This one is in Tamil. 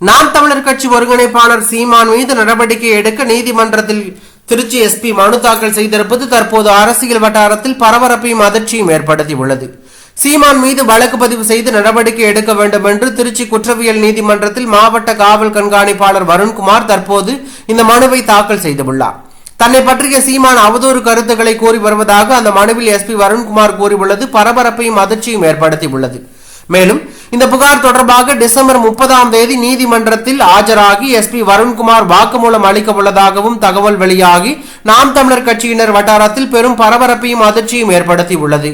நாம் தமிழர் கட்சி ஒருங்கிணைப்பாளர் சீமான் மீது நடவடிக்கை எடுக்க நீதிமன்றத்தில் திருச்சி எஸ்பி மனு தாக்கல் செய்திருப்பது தற்போது அரசியல் வட்டாரத்தில் பரபரப்பையும் அதிர்ச்சியும் ஏற்படுத்தியுள்ளது. சீமான் மீது வழக்கு பதிவு செய்து நடவடிக்கை எடுக்க வேண்டும் என்று திருச்சி குற்றவியல் நீதிமன்றத்தில் மாவட்ட காவல் கண்காணிப்பாளர் வருண்குமார் தற்போது இந்த மனுவை தாக்கல் செய்துள்ளார். தன்னை பற்றிய சீமான் அவதூறு கருத்துக்களை கூறி வருவதாக அந்த மனுவில் எஸ்பி வருண்குமார் கூறியுள்ளது. பரபரப்பையும் அதிர்ச்சியும் ஏற்படுத்தியுள்ளது. மேலும் இந்த புகார் தொடர்பாக டிசம்பர் முப்பதாம் தேதி நீதிமன்றத்தில் ஆஜராகி எஸ்பி வருண்குமார் வாக்குமூலம் அளிக்க உள்ளதாகவும் தகவல் வெளியாகி நாம் தமிழர் கட்சியினர் வட்டாரத்தில் பெரும் பரபரப்பையும் அதிர்ச்சியும் ஏற்படுத்தியுள்ளது.